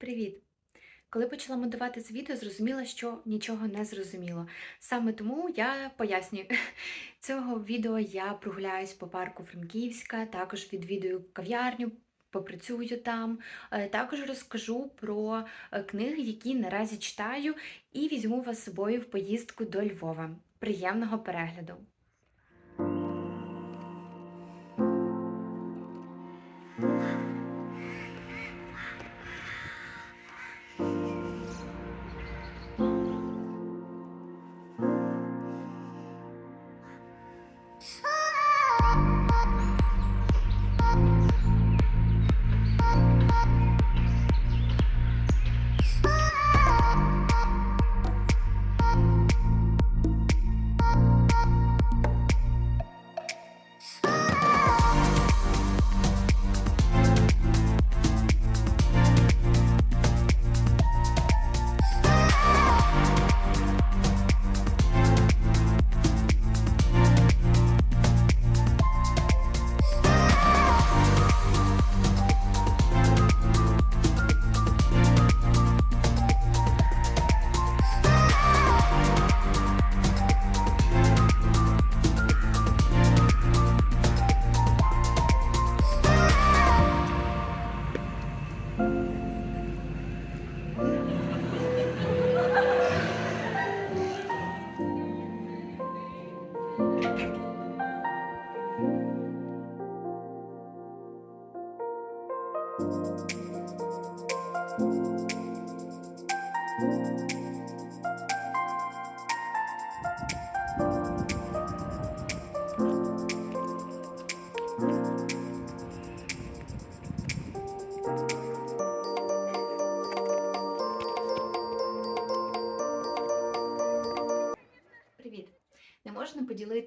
Привіт! Коли почала монтувати це відео, зрозуміла, що нічого не зрозуміло. Саме тому я пояснюю. Цього відео я прогуляюсь по парку Франківська, також відвідую кав'ярню, попрацюю там. Е, Також розкажу про е, книги, які наразі читаю, і візьму вас з собою в поїздку до Львова. Приємного перегляду!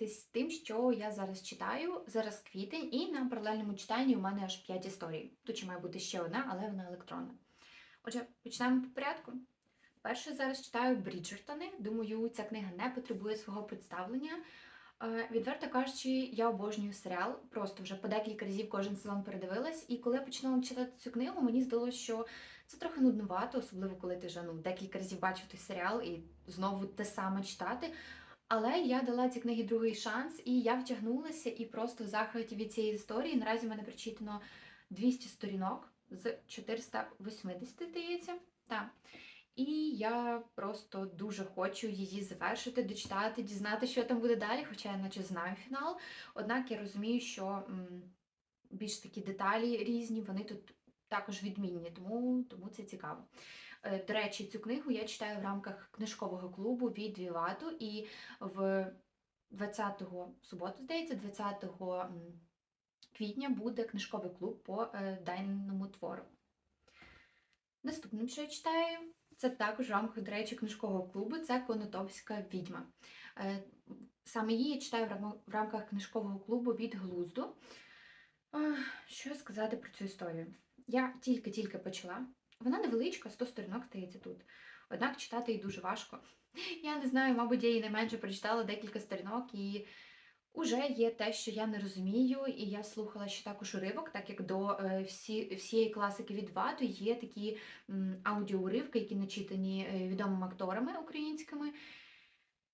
Поділитись тим, що я зараз читаю. Зараз квітень, і на паралельному читанні у мене аж 5 історій. Тут ще має бути ще одна, але вона електронна. Отже, починаємо по порядку. Перше зараз читаю Бріджертони. Думаю, ця книга не потребує свого представлення. Е, Відверто кажучи, я обожнюю серіал. Просто вже по декілька разів кожен сезон передивилась. І коли я починала читати цю книгу, мені здалося, що це трохи нуднувато, особливо коли ти вже ну, декілька разів бачив той серіал і знову те саме читати. Але я дала цій книгі другий шанс, і я втягнулася і просто в захваті від цієї історії. Наразі в мене прочитано 200 сторінок з 480, здається. Так. І я просто дуже хочу її завершити, дочитати, дізнати, що там буде далі, хоча я наче знаю фінал. Однак я розумію, що більш такі деталі різні, вони тут також відмінні, тому, тому це цікаво. Е, До речі, цю книгу я читаю в рамках книжкового клубу від Вівату, і в 20-го суботу, здається, 20 квітня буде книжковий клуб по е, даному твору. Наступним, що я читаю, це також в рамках, до речі, книжкового клубу, це Конотопська відьма. Е, Саме її я читаю в рамках книжкового клубу від глузду. Що сказати про цю історію? Я тільки-тільки почала. Вона невеличка, 100 сторінок стається тут. Однак читати її дуже важко. Я не знаю, мабуть, я її найменше прочитала декілька сторінок, і уже є те, що я не розумію, і я слухала ще також уривок, так як до е, всі, всієї класики від Вату є такі аудіоуривки, які начитані е, відомими акторами українськими.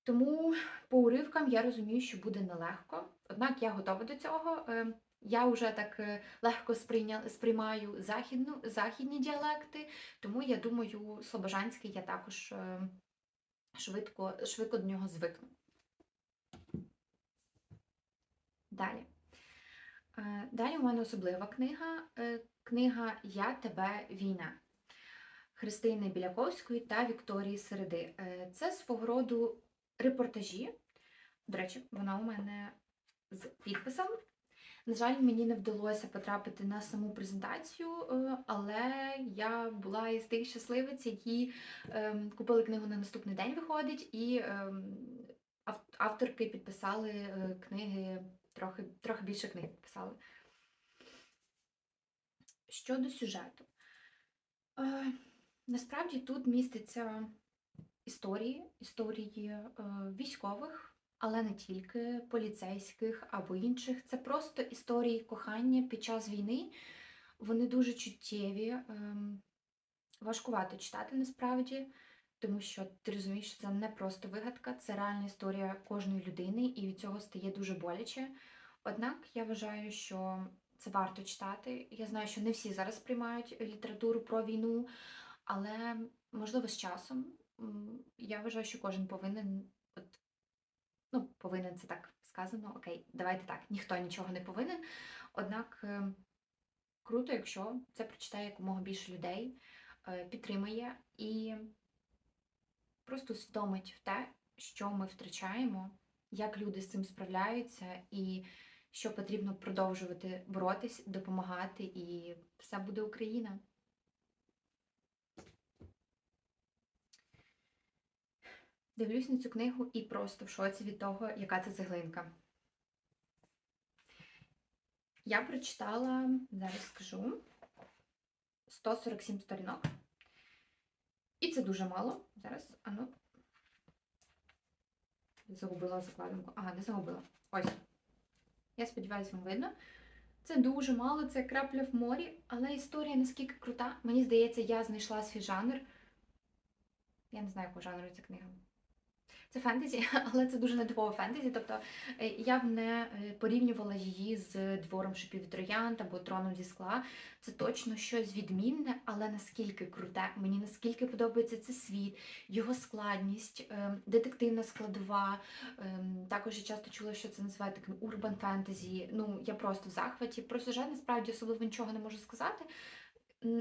Тому по уривкам я розумію, що буде нелегко. Однак я готова до цього. Я вже так е, легко сприймаю західну, західні діалекти, тому я думаю, слобожанський я також е, швидко, швидко до нього звикну. Далі. Е, Далі у мене особлива книга. Книга Я тебе війна Христини Біляковської та Вікторії Середи. Це свого роду репортажі. До речі, вона у мене з підписом. На жаль, мені не вдалося потрапити на саму презентацію, е, але я була із тих щасливиць, які ем, купили книгу на наступний день, виходить, і ем, авторки підписали е, книги, трохи, трохи більше книг підписали. Щодо сюжету. Е, Насправді тут міститься історії, історії військових, але не тільки поліцейських або інших. Це просто історії кохання під час війни. Вони дуже чуттєві, ем, важкувато читати насправді, тому що ти розумієш, що це не просто вигадка, це реальна історія кожної людини, і від цього стає дуже боляче. Однак я вважаю, що це варто читати. Я знаю, що не всі зараз приймають літературу про війну, але можливо з часом я вважаю, що кожен повинен, ну, повинен це так сказано. Окей, давайте так, ніхто нічого не повинен. Однак е, круто, якщо це прочитає якомога більше людей, е, підтримає і просто усвідомить в те, що ми втрачаємо, як люди з цим справляються, і що потрібно продовжувати боротись, допомагати, і все буде Україна. Дивлюсь на цю книгу і просто в шоці від того, яка це цеглинка. Я прочитала, зараз скажу, 147 сторінок. І це дуже мало. Зараз, ану. Загубила закладинку. Ага, не загубила. Ось. Я сподіваюся, вам видно. Це дуже мало, це крапля в морі, але історія наскільки крута. Мені здається, я знайшла свій жанр. Я не знаю, якого жанру ця книга. Це фентезі, але це дуже нетипове фентезі. Тобто е, я б не е, порівнювала її з двором шипів троянд або троном зі скла. Це точно щось відмінне, але наскільки круте. Мені наскільки подобається цей світ, його складність, е, детективна складова. Також я часто чула, що це називають таким урбан фентезі. Ну, я просто в захваті. Про сюжет насправді особливо нічого не можу сказати.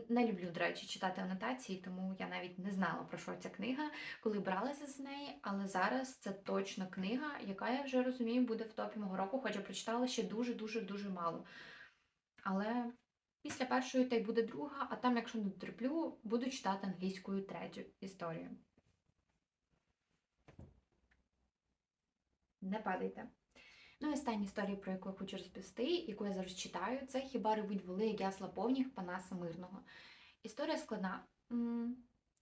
Не люблю, до речі, читати анотації, тому я навіть не знала, про що ця книга, коли бралася з неї. Але зараз це точно книга, яка я вже розумію, буде в топі мого року, хоча прочитала ще дуже-дуже дуже мало. Але після першої та й буде друга, а там, якщо не дотерплю, буду читати англійською третю історію. Не падайте. Ну і остання історія, про яку я хочу розповісти, яку я зараз читаю, це хіба ревуть воли, як ясла повніх Панаса Мирного. Історія складна.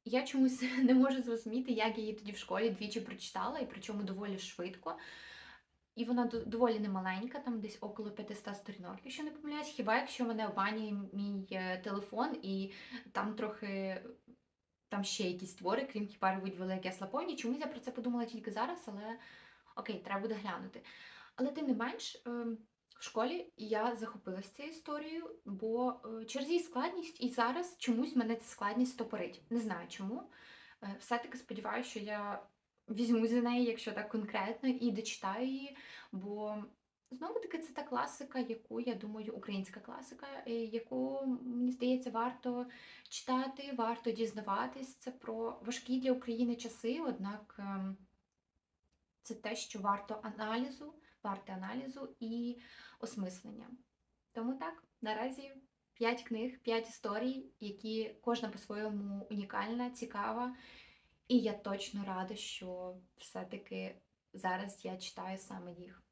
Я чомусь не можу зрозуміти, як я її тоді в школі двічі прочитала, і причому доволі швидко. І вона доволі немаленька, там десь около 500 сторінок, якщо не помиляюсь, хіба якщо мене обманює мій е, телефон, і там трохи там ще якісь твори, крім хіба ревуть воли, як ясла повні. Чомусь я про це подумала тільки зараз, але окей, треба буде глянути. Але тим не менш, ем, в школі я захопилася цією історією, бо е, через її складність і зараз чомусь мене ця складність стопорить. Не знаю чому. Е, Все-таки сподіваюся, що я візьму за неї, якщо так конкретно, і дочитаю її, бо знову таки це та класика, яку я думаю, українська класика, е, яку мені здається, варто читати, варто дізнаватись. Це про важкі для України часи, однак. ем, це те, що варто аналізу, варте аналізу і осмислення. Тому так, наразі 5 книг, 5 історій, які кожна по-своєму унікальна, цікава. І я точно рада, що все-таки зараз я читаю саме їх.